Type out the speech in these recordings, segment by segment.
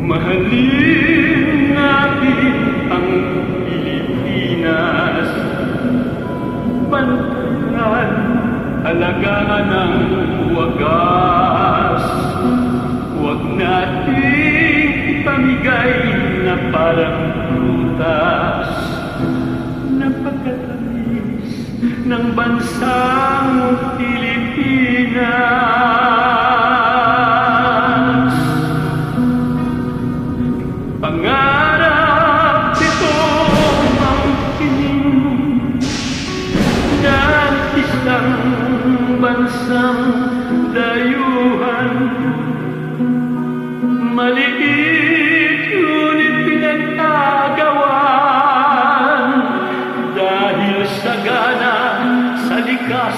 Mahalin natin ang Pilipinas. Bantayan, alagaan ng wagas ipamigay na parang prutas Napakatamis ng bansang Pilipinas. Pangarap ito ang pining ng isang bansang dayuhan. Maliit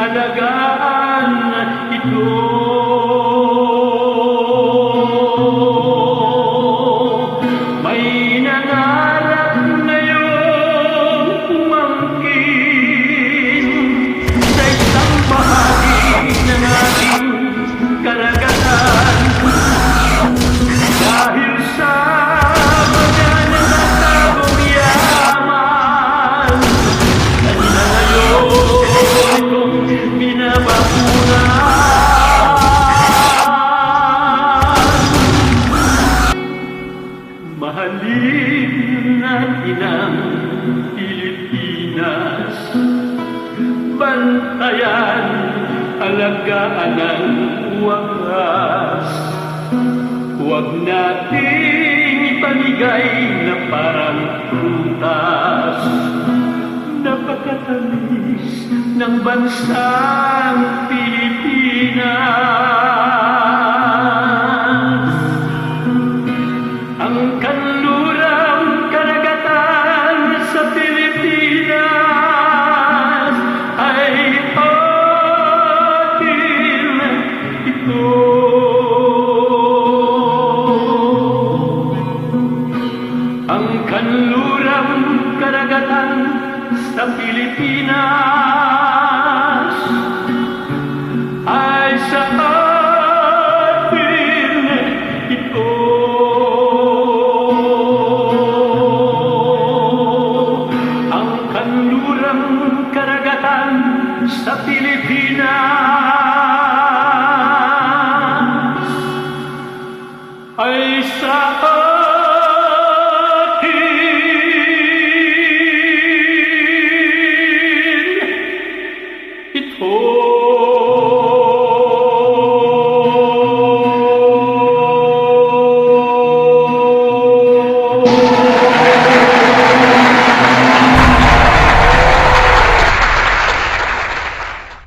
alagaan ito Mahalin natin ang Pilipinas. Bantayan, alagaan ang wagas Huwag nating ipamigay na parang prutas. Napakatamis ng bansang Pilipinas kanlurang karagatan sa Pilipinas ay sa atin. Ang kanlurang karagatan sa Pilipinas you.